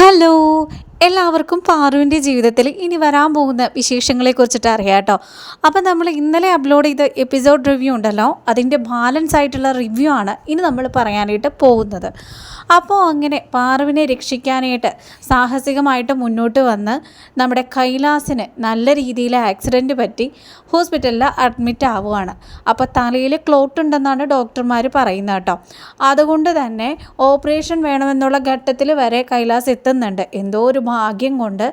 Hello, എല്ലാവർക്കും പാറുവിന്റെ ജീവിതത്തിൽ ഇനി വരാൻ പോകുന്ന വിശേഷങ്ങളെ കുറിച്ചിട്ട് അറിയാം കേട്ടോ. അപ്പം നമ്മൾ ഇന്നലെ അപ്ലോഡ് ചെയ്ത എപ്പിസോഡ് റിവ്യൂ ഉണ്ടല്ലോ അതിന്റെ ബാലൻസ് ആയിട്ടുള്ള റിവ്യൂ ആണ് ഇനി നമ്മൾ പറയാനായിട്ട് പോകുന്നത്. അപ്പോൾ അങ്ങനെ പാറുവിനെ രക്ഷിക്കാനായിട്ട് സാഹസികമായിട്ട് മുന്നോട്ട് വന്ന് നമ്മുടെ കൈലാസിന് നല്ല രീതിയിൽ ആക്സിഡന്റ് പറ്റി ഹോസ്പിറ്റലിൽ അഡ്മിറ്റ് ആവുകയാണ്. അപ്പോൾ തലയിൽ ക്ലോട്ട് ഉണ്ടെന്നാണ് ഡോക്ടർമാർ പറയുന്നത് കേട്ടോ. അതുകൊണ്ട് തന്നെ ഓപ്പറേഷൻ വേണമെന്നുള്ള ഘട്ടത്തിൽ വരെ കൈലാസ് എത്തുന്നുണ്ട്. എന്തോ ഒരു ഭാഗ്യം കൊണ്ട്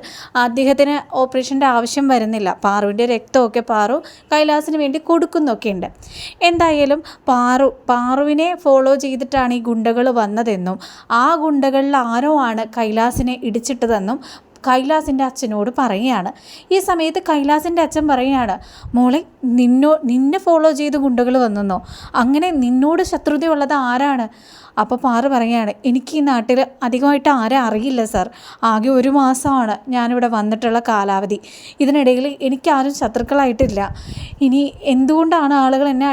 അദ്ദേഹത്തിന് ഓപ്പറേഷന്റെ ആവശ്യം വരുന്നില്ല. പാറുവിന്റെ രക്തമൊക്കെ പാറു കൈലാസിന് വേണ്ടി കൊടുക്കുന്നൊക്കെ ഉണ്ട്. എന്തായാലും പാറു പാറുവിനെ ഫോളോ ചെയ്തിട്ടാണ് ഈ ഗുണ്ടകൾ വന്നതെന്നും ആ ഗുണ്ടകളിൽ ആരോ ആണ് കൈലാസിനെ ഇടിച്ചിട്ടതെന്നും കൈലാസിന്റെ അച്ഛനോട് പറയുകയാണ്. ഈ സമയത്ത് കൈലാസിന്റെ അച്ഛൻ പറയുകയാണ് മോളെ നിന്നോ നിന്നെ ഫോളോ ചെയ്ത് ഗുണ്ടകൾ വന്നെന്നോ? അങ്ങനെ നിന്നോട് ശത്രുതയുള്ളത് ആരാണ്? അപ്പോൾ പാറ പറയുകയാണ് എനിക്ക് ഈ നാട്ടിൽ അധികമായിട്ട് ആരെ അറിയില്ല സാർ ആകെ ഒരു മാസമാണ് ഞാനിവിടെ വന്നിട്ടുള്ള കാലാവധി. ഇതിനിടയിൽ എനിക്കാരും ശത്രുക്കളായിട്ടില്ല. ഇനി എന്തുകൊണ്ടാണ് ആളുകൾ എന്നെ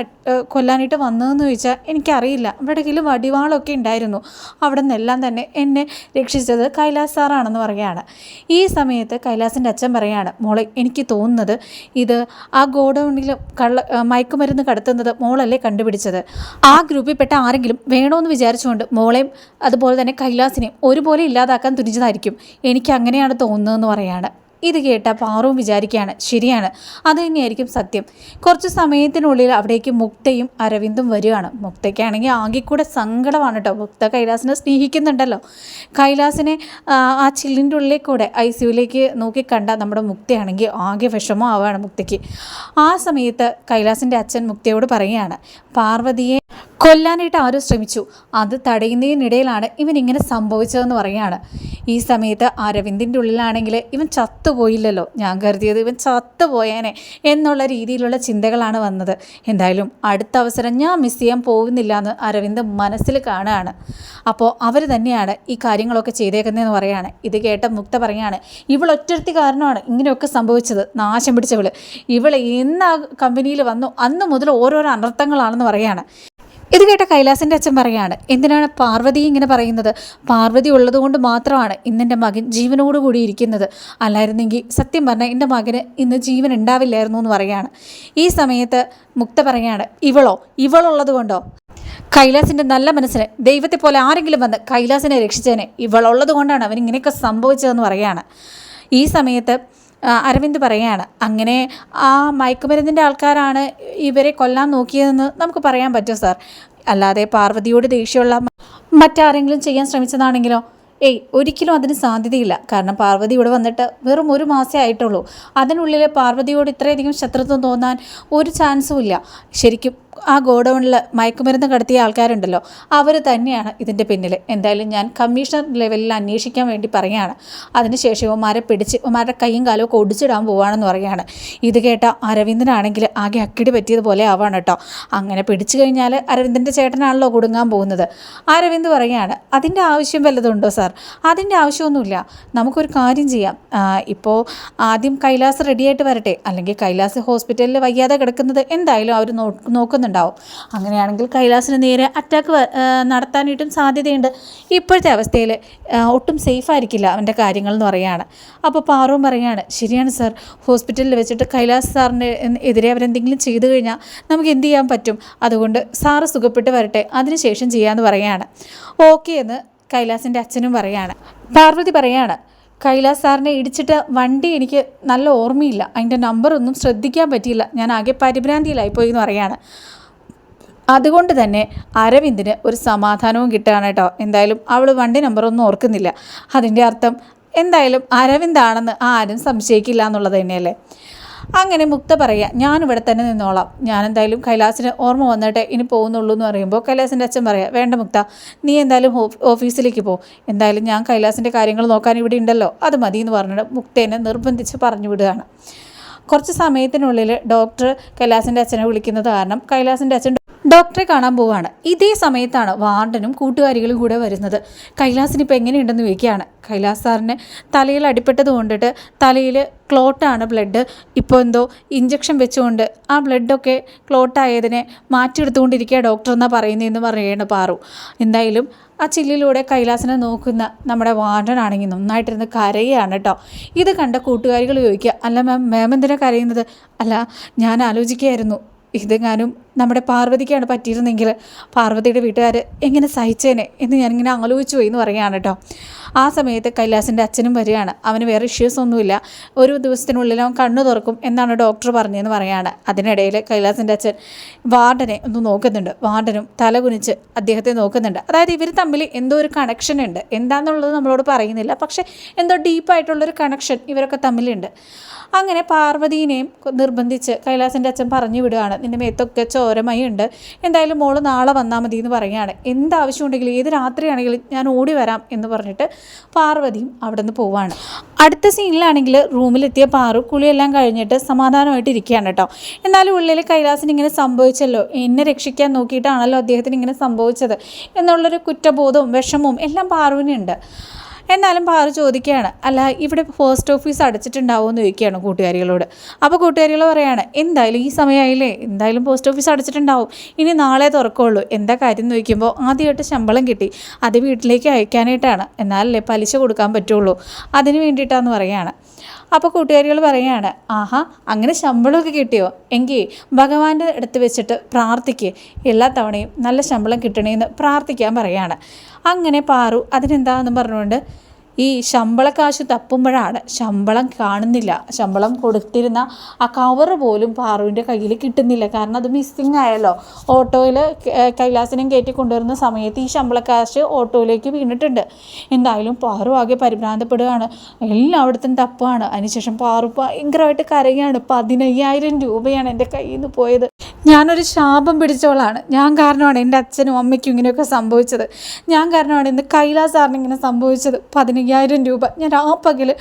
കൊല്ലാനായിട്ട് വന്നതെന്ന് ചോദിച്ചാൽ എനിക്കറിയില്ല. ഇവിടെ വടിവാളൊക്കെ ഉണ്ടായിരുന്നു. അവിടെ നിന്നെല്ലാം തന്നെ എന്നെ രക്ഷിച്ചത് കൈലാസ് സാറാണെന്ന് പറയുകയാണ്. ഈ സമയത്ത് കൈലാസിന്റെ അച്ഛൻ പറയുകയാണ് മോളെ എനിക്ക് തോന്നുന്നത് ഇത് ആ ഗോഡൗണിൽ കള്ള ആ, മയക്കുമരുന്ന് കടത്തുന്നത് മോളല്ലേ കണ്ടുപിടിച്ചത്? ആ ഗ്രൂപ്പിൽപ്പെട്ട ആരെങ്കിലും വേണമെന്ന് വിചാരിച്ചുകൊണ്ട് മോളെയും അതുപോലെ തന്നെ കൈലാസിനെയും ഒരുപോലെ ഇല്ലാതാക്കാൻ തുനിഞ്ഞതായിരിക്കും. എനിക്ക് അങ്ങനെയാണ് തോന്നുന്നതെന്ന് പറയാണ്. ഇത് കേട്ട പാറുവും വിചാരിക്കുകയാണ്. ശരിയാണ്. അത് തന്നെയായിരിക്കും സത്യം. കുറച്ച് സമയത്തിനുള്ളിൽ അവിടേക്ക് മുക്തയും അരവിന്ദും വരികയാണ്. മുക്തയ്ക്കാണെങ്കിൽ ആകെ കൂടെ സങ്കടമാണ് കേട്ടോ. മുക്ത കൈലാസിനെ സ്നേഹിക്കുന്നുണ്ടല്ലോ. കൈലാസിനെ ആ, ചില്ലിന്റെ ഉള്ളിൽ കൂടെ ഐ സിയുലേക്ക് നോക്കി കണ്ട നമ്മുടെ മുക്തയാണെങ്കിൽ ആകെ വിഷമമാവുകയാണ് മുക്തയ്ക്ക്. ആ സമയത്ത് കൈലാസിന്റെ അച്ഛൻ മുക്തയോട് പറയുകയാണ് പാർവതിയെ കൊല്ലാനായിട്ട് ആരും ശ്രമിച്ചു. അത് തടയുന്നതിനിടയിലാണ് ഇവൻ ഇങ്ങനെ സംഭവിച്ചതെന്ന് പറയുകയാണ്. ഈ സമയത്ത് അരവിന്ദിന്റെ ഉള്ളിലാണെങ്കിൽ ഇവൻ ചത്തുപോയില്ലല്ലോ. ഞാൻ കരുതിയത് ഇവൻ ചത്തുപോയേനെ എന്നുള്ള രീതിയിലുള്ള ചിന്തകളാണ് വന്നത്. എന്തായാലും അടുത്ത അവസരം ഞാൻ മിസ് ചെയ്യാൻ പോകുന്നില്ല എന്ന് അരവിന്ദ് മനസ്സിൽ കാണുകയാണ്. അപ്പോൾ അവർ തന്നെയാണ് ഈ കാര്യങ്ങളൊക്കെ ചെയ്തേക്കുന്നതെന്ന് പറയുകയാണ്. ഇത് കേട്ട മുക്ത പറയുകയാണ് ഇവൾ ഒറ്റരുത്തി കാരണമാണ് ഇങ്ങനെയൊക്കെ സംഭവിച്ചത്. നാശം പിടിച്ചവൾ ഇവൾ എന്ന് ആ കമ്പനിയിൽ വന്നു അന്ന് മുതൽ ഓരോരോ അനർത്ഥങ്ങളാണെന്ന് പറയുകയാണ്. ഇത് കേട്ട കൈലാസിന്റെ അച്ഛൻ പറയാണ് എന്തിനാണ് പാർവതി ഇങ്ങനെ പറയുന്നത്? പാർവതി ഉള്ളതുകൊണ്ട് മാത്രമാണ് ഇന്നെന്റെ മകൻ ജീവനോട് കൂടി ഇരിക്കുന്നത്. അല്ലായിരുന്നെങ്കിൽ സത്യം പറഞ്ഞാൽ എന്റെ മകന് ഇന്ന് ജീവൻ ഉണ്ടാവില്ലായിരുന്നു എന്ന് പറയാണ്. ഈ സമയത്ത് മുക്ത പറയാണ് ഇവളോ? ഇവളുള്ളത് കൊണ്ടോ? കൈലാസിന്റെ നല്ല മനസ്സിന് ദൈവത്തെ പോലെ ആരെങ്കിലും വന്ന് കൈലാസിനെ രക്ഷിച്ചതിനെ ഇവളുള്ളത് കൊണ്ടാണ് അവൻ ഇങ്ങനെയൊക്കെ സംഭവിച്ചതെന്ന് പറയാണ്. ഈ സമയത്ത് അരവിന്ദ് പറയുകയാണ് അങ്ങനെ ആ മയക്കുമരുന്നിന്റെ ആൾക്കാരാണ് ഇവരെ കൊല്ലാൻ നോക്കിയതെന്ന് നമുക്ക് പറയാൻ പറ്റും സാർ. അല്ലാതെ പാർവതിയോട് ദേഷ്യമുള്ള മറ്റാരെങ്കിലും ചെയ്യാൻ ശ്രമിച്ചതാണെങ്കിലോ? ഏയ് ഒരിക്കലും അതിന് സാധ്യതയില്ല. കാരണം പാർവതി ഇവിടെ വന്നിട്ട് വെറും ഒരു മാസമേ ആയിട്ടുള്ളൂ. അതിനുള്ളിൽ പാർവതിയോട് ഇത്രയധികം ശത്രുത്വം തോന്നാൻ ഒരു ചാൻസും ഇല്ല. ശരിക്കും ആ ഗോഡൗണിൽ മയക്കുമരുന്ന് കടത്തിയ ആൾക്കാരുണ്ടല്ലോ അവർ തന്നെയാണ് ഇതിന്റെ പിന്നിൽ എന്തായാലും ഞാൻ കമ്മീഷണർ ലെവലിൽ അന്വേഷിക്കാൻ വേണ്ടി പറയുകയാണ്. അതിനുശേഷം ഇവന്മാരെ പിടിച്ച് ഇവന്മാരുടെ കൈയും കാലും ഒക്കെ ഒടിച്ചിടാൻ പോവാണെന്ന് പറയുകയാണ്. ഇത് കേട്ട അരവിന്ദനാണെങ്കിൽ ആകെ അക്കിടി പറ്റിയതുപോലെ ആവാണ് കേട്ടോ. അങ്ങനെ പിടിച്ചു കഴിഞ്ഞാൽ അരവിന്ദന്റെ ചേട്ടനാണല്ലോ കൊടുങ്ങാൻ പോകുന്നത്. അരവിന്ദ് പറയുകയാണ് അതിന്റെ ആവശ്യം വല്ലതുണ്ടോ സാർ? അതിന്റെ ആവശ്യമൊന്നുമില്ല. നമുക്കൊരു കാര്യം ചെയ്യാം. ഇപ്പോൾ ആദ്യം കൈലാസ് റെഡിയായിട്ട് വരട്ടെ. അല്ലെങ്കിൽ കൈലാസ് ഹോസ്പിറ്റലിൽ വയ്യാതെ കിടക്കുന്നത് എന്തായാലും അവർ നോക്കുന്നുണ്ടാവും അങ്ങനെയാണെങ്കിൽ കൈലാസിന് നേരെ അറ്റാക്ക് നടത്താനായിട്ടും സാധ്യതയുണ്ട്. ഇപ്പോഴത്തെ അവസ്ഥയിൽ ഒട്ടും സേഫ് ആയിരിക്കില്ല അവന്റെ കാര്യങ്ങൾ എന്ന് പറയുകയാണ്. അപ്പോൾ പാറവും പറയുകയാണ് ശരിയാണ് സാർ ഹോസ്പിറ്റലിൽ വെച്ചിട്ട് കൈലാസ് സാറിന്റെ എതിരെ അവരെന്തെങ്കിലും ചെയ്തു കഴിഞ്ഞാൽ നമുക്ക് എന്ത് ചെയ്യാൻ പറ്റും? അതുകൊണ്ട് സാറ് സുഖപ്പെട്ട് വരട്ടെ. അതിനുശേഷം ചെയ്യാമെന്ന് പറയുകയാണ്. ഓക്കെ എന്ന് കൈലാസിന്റെ അച്ഛനും പറയാണ് പാർവതി പറയാണ് കൈലാസ് സാറിനെ ഇടിച്ചിട്ട് വണ്ടി എനിക്ക് നല്ല ഓർമ്മയില്ല. അതിന്റെ നമ്പറൊന്നും ശ്രദ്ധിക്കാൻ പറ്റിയില്ല. ഞാൻ ആകെ പരിഭ്രാന്തിയിലായിപ്പോയി എന്ന് പറയാണ് അതുകൊണ്ട് തന്നെ അരവിന്ദിന് ഒരു സമാധാനവും കിട്ടുകയാണ് കേട്ടോ. എന്തായാലും അവൾ വണ്ടി നമ്പറൊന്നും ഓർക്കുന്നില്ല. അതിന്റെ അർത്ഥം എന്തായാലും അരവിന്ദാണെന്ന് ആരും സംശയിക്കില്ല എന്നുള്ളത് തന്നെയല്ലേ? അങ്ങനെ മുക്ത പറയുക ഞാനിവിടെ തന്നെ നിന്നോളാം. ഞാൻ എന്തായാലും കൈലാസിന് ഓർമ്മ വന്നിട്ട് ഇനി പോകുന്നുള്ളൂ എന്ന് പറയുമ്പോൾ കൈലാസിന്റെ അച്ഛൻ പറയാം വേണ്ട മുക്ത നീ എന്തായാലും ഓഫീസിലേക്ക് പോ. എന്തായാലും ഞാൻ കൈലാസിന്റെ കാര്യങ്ങൾ നോക്കാൻ ഇവിടെ ഉണ്ടല്ലോ. അത് മതി എന്ന് പറഞ്ഞിട്ട് മുക്തേനെ നിർബന്ധിച്ച് പറഞ്ഞു വിടുകയാണ്. കുറച്ച് സമയത്തിനുള്ളിൽ ഡോക്ടർ കൈലാസിന്റെ അച്ഛനെ വിളിക്കുന്നത് കാരണം കൈലാസിന്റെ അച്ഛൻ ഡോക്ടറെ കാണാൻ പോവുകയാണ്. ഇതേ സമയത്താണ് വാർഡനും കൂട്ടുകാരികളും കൂടെ വരുന്നത്. കൈലാസിന് ഇപ്പോൾ എങ്ങനെയുണ്ടെന്ന് ചോദിക്കുകയാണ്. കൈലാസ് സാറിന് തലയിൽ അടിപ്പെട്ടത് കൊണ്ടിട്ട് തലയിൽ ക്ലോട്ടാണ് ബ്ലഡ്. ഇപ്പോൾ എന്തോ ഇഞ്ചക്ഷൻ വെച്ചുകൊണ്ട് ആ ബ്ലഡൊക്കെ ക്ലോട്ടായതിനെ മാറ്റിയെടുത്തുകൊണ്ടിരിക്കുക ഡോക്ടർ എന്നാണ് പറയുന്നതെന്ന് പറയുകയാണ് പാറു. എന്തായാലും ആ ചില്ലിലൂടെ കൈലാസിനെ നോക്കുന്ന നമ്മുടെ വാർഡനാണെങ്കിൽ നന്നായിട്ടിരുന്ന് കരയുകയാണ് കേട്ടോ. ഇത് കണ്ട കൂട്ടുകാരികൾ ചോദിക്കുക അല്ല മാം മാം എന്തിനാണ് കരയുന്നത്? അല്ല ഞാൻ ആലോചിക്കുകയായിരുന്നു. ഇതെങ്ങാനും നമ്മുടെ പാർവതിക്കാണ് പറ്റിയിരുന്നെങ്കിൽ പാർവതിയുടെ വീട്ടുകാർ എങ്ങനെ സഹിച്ചേനെ എന്ന് ഞാനിങ്ങനെ ആലോചിച്ചു പോയി എന്ന് പറയുകയാണ് കേട്ടോ. ആ സമയത്ത് കൈലാസിന്റെ അച്ഛനും വരികയാണ്. അവന് വേറെ ഇഷ്യൂസ് ഒന്നുമില്ല. ഒരു ദിവസത്തിനുള്ളിൽ അവൻ കണ്ണു തുറക്കും എന്നാണ് ഡോക്ടർ പറഞ്ഞതെന്ന് പറയുകയാണ്. അതിനിടയിൽ കൈലാസിന്റെ അച്ഛൻ വാർഡനെ ഒന്ന് നോക്കുന്നുണ്ട്. വാർഡനും തല കുനിച്ച് അദ്ദേഹത്തെ നോക്കുന്നുണ്ട്. അതായത് ഇവർ തമ്മിൽ എന്തോ ഒരു കണക്ഷൻ ഉണ്ട്. എന്താണെന്നുള്ളത് നമ്മളോട് പറയുന്നില്ല. പക്ഷേ എന്തോ ഡീപ്പായിട്ടുള്ളൊരു കണക്ഷൻ ഇവരൊക്കെ തമ്മിലുണ്ട്. അങ്ങനെ പാർവതീനെയും നിർബന്ധിച്ച് കൈലാസിന്റെ അച്ഛൻ പറഞ്ഞു വിടുകയാണ്. നിന്റെ മേത്തൊക്കെ ചോരമയി ഉണ്ട് എന്തായാലും മോൾ നാളെ വന്നാൽ മതി എന്ന് പറയുകയാണ്. എന്താവശ്യമുണ്ടെങ്കിലും ഏത് രാത്രിയാണെങ്കിലും ഞാൻ ഓടി വരാം എന്ന് പറഞ്ഞിട്ട് പാർവതിയും അവിടെ നിന്ന് പോവാണ്. അടുത്ത സീനിലാണെങ്കിൽ റൂമിലെത്തിയ പാറു കുളിയെല്ലാം കഴിഞ്ഞിട്ട് സമാധാനമായിട്ട് ഇരിക്കുകയാണ് കേട്ടോ. എന്നാലും ഉള്ളിൽ കൈലാസിന് ഇങ്ങനെ സംഭവിച്ചല്ലോ. എന്നെ രക്ഷിക്കാൻ നോക്കിയിട്ടാണല്ലോ അദ്ദേഹത്തിന് ഇങ്ങനെ സംഭവിച്ചത്. എന്നുള്ളൊരു കുറ്റബോധവും വിഷമവും എല്ലാം പാറുവിനുണ്ട്. എന്നാലും പാറു ചോദിക്കുകയാണ് അല്ല ഇവിടെ പോസ്റ്റ് ഓഫീസ് അടച്ചിട്ടുണ്ടാവുമോ എന്ന് ചോദിക്കുകയാണ് കൂട്ടുകാരികളോട്. അപ്പോൾ കൂട്ടുകാരികൾ പറയാണ് എന്തായാലും ഈ സമയമായില്ലേ എന്തായാലും പോസ്റ്റ് ഓഫീസ് അടച്ചിട്ടുണ്ടാവും. ഇനി നാളെ തുറക്കുള്ളൂ. എന്താ കാര്യം എന്ന് ചോദിക്കുമ്പോൾ ആദ്യമായിട്ട് ശമ്പളം കിട്ടി. അത് വീട്ടിലേക്ക് അയക്കാനായിട്ടാണ്. എന്നാലല്ലേ പലിശ കൊടുക്കാൻ പറ്റുള്ളൂ. അതിന് വേണ്ടിയിട്ടാന്ന് പറയാണ്. അപ്പോൾ കൂട്ടുകാരികൾ പറയുകയാണ് ആഹാ അങ്ങനെ ശമ്പളമൊക്കെ കിട്ടിയോ? എങ്കിൽ ഭഗവാന്റെ അടുത്ത് വെച്ചിട്ട് പ്രാർത്ഥിക്കുക എല്ലാ തവണയും നല്ല ശമ്പളം കിട്ടണേന്ന് പ്രാർത്ഥിക്കാൻ പറയാണ്. അങ്ങനെ പാറു അതിനെന്താണെന്ന് പറഞ്ഞുകൊണ്ട് ഈ ശമ്പളക്കാശ് തപ്പുമ്പോഴാണ് ശമ്പളം കാണുന്നില്ല. ശമ്പളം കൊടുത്തിരുന്ന ആ കവറ് പോലും പാറുവിന്റെ കയ്യിൽ കിട്ടുന്നില്ല. കാരണം അത് മിസ്സിങ് ആയല്ലോ. ഓട്ടോയിൽ കൈലാസനം കയറ്റി കൊണ്ടുവരുന്ന സമയത്ത് ഈ ശമ്പളക്കാശ് ഓട്ടോയിലേക്ക് വീണിട്ടുണ്ട്. എന്തായാലും പാറു ആകെ പരിഭ്രാന്തപ്പെടുകയാണ്. എല്ലായിടത്തും തപ്പാണ്. അതിനുശേഷം പാറു ഭയങ്കരമായിട്ട് കരയാണ്. പതിനയ്യായിരം രൂപയാണ് എന്റെ കയ്യിൽ നിന്ന് പോയത്. ഞാനൊരു ശാപം പിടിച്ചവളാണ്. ഞാൻ കാരണമാണ് എന്റെ അച്ഛനും അമ്മയ്ക്കും ഇങ്ങനെയൊക്കെ സംഭവിച്ചത്. ഞാൻ കാരണമാണ് ഇന്ന് കൈലാസാറിന് ഇങ്ങനെ സംഭവിച്ചത്. പതിനയ്യായിരം രൂപ ഞാൻ ആ പകൽ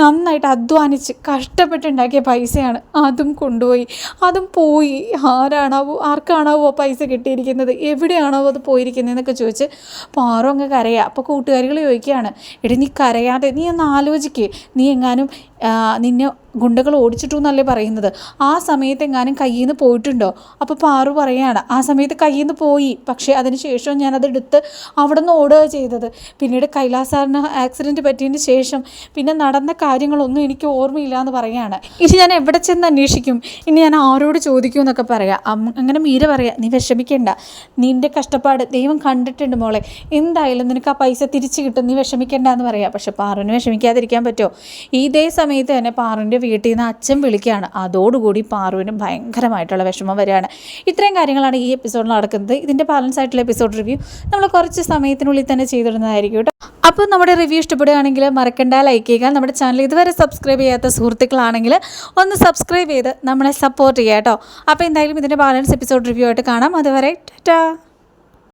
നന്നായിട്ട് അധ്വാനിച്ച് കഷ്ടപ്പെട്ടുണ്ടാക്കിയ പൈസയാണ് അതും കൊണ്ടുപോയി. അതും പോയി. ആരാണാവോ ആർക്കാണാവോ പൈസ കിട്ടിയിരിക്കുന്നത്? എവിടെയാണാവോ അത് പോയിരിക്കുന്നത് എന്നൊക്കെ ചോദിച്ച് പാറോ അങ്ങ് കരയുക അപ്പോൾ കൂട്ടുകാരികൾ ചോദിക്കുകയാണ് എടി നീ കരയാതെ നീ ഒന്ന് ആലോചിക്കേ. നീ എങ്ങാനും നിന്നെ ഗുണ്ടകൾ ഓടിച്ചിട്ടു എന്നല്ലേ പറയുന്നത്. ആ സമയത്ത് എങ്ങാനും കയ്യിൽ നിന്ന് പോയിട്ടുണ്ടോ? അപ്പോൾ പാറു പറയാണ് ആ സമയത്ത് കയ്യിൽ നിന്ന് പോയി. പക്ഷേ അതിന് ശേഷം ഞാനത് എടുത്ത് അവിടെ നിന്ന് ഓടുക ചെയ്തത്. പിന്നീട് കൈലാസാറിന് ആക്സിഡന്റ് പറ്റിയതിന് ശേഷം പിന്നെ നടന്ന കാര്യങ്ങളൊന്നും എനിക്ക് ഓർമ്മയില്ല എന്ന് പറയാണ്. ഇനി ഞാൻ എവിടെ ചെന്ന് അന്വേഷിക്കും? ഇനി ഞാൻ ആരോട് ചോദിക്കും എന്നൊക്കെ പറയാം. അങ്ങനെ മീര പറയാം നീ വിഷമിക്കേണ്ട. നിന്റെ കഷ്ടപ്പാട് ദൈവം കണ്ടിട്ടുണ്ട് മോളെ. എന്തായാലും നിനക്ക് ആ പൈസ തിരിച്ചു കിട്ടും. നീ വിഷമിക്കേണ്ട എന്ന് പറയാം. പക്ഷെ പാറുവിന് വിഷമിക്കാതിരിക്കാൻ പറ്റുമോ? ഇതേ സമയത്ത് തന്നെ പാറുവിന്റെ വീട്ടിൽ നിന്ന് അച്ഛൻ വിളിക്കുകയാണ്. അതോടുകൂടി പാറുവിന് ഭയങ്കരമായിട്ടുള്ള വിഷമം വരികയാണ്. ഇത്രയും കാര്യങ്ങളാണ് ഈ എപ്പിസോഡിൽ നടക്കുന്നത്. ഇതിന്റെ ബാലൻസ് ആയിട്ടുള്ള എപ്പിസോഡ് റിവ്യൂ നമ്മൾ കുറച്ച് സമയത്തിനുള്ളിൽ തന്നെ ചെയ്തിടുന്നതായിരിക്കും കേട്ടോ. അപ്പോൾ നമ്മുടെ റിവ്യൂ ഇഷ്ടപ്പെടുകയാണെങ്കിൽ മറക്കണ്ട. ലൈക്ക് ചെയ്യുക. നമ്മുടെ ചാനൽ ഇതുവരെ സബ്സ്ക്രൈബ് ചെയ്യാത്ത സുഹൃത്തുക്കളാണെങ്കിൽ ഒന്ന് സബ്സ്ക്രൈബ് ചെയ്ത് നമ്മളെ സപ്പോർട്ട് ചെയ്യുക കേട്ടോ. അപ്പോൾ എന്തായാലും ഇതിന്റെ ബാലൻസ് എപ്പിസോഡ് റിവ്യൂ ആയിട്ട് കാണാം. അതുവരെ ടാറ്റാ.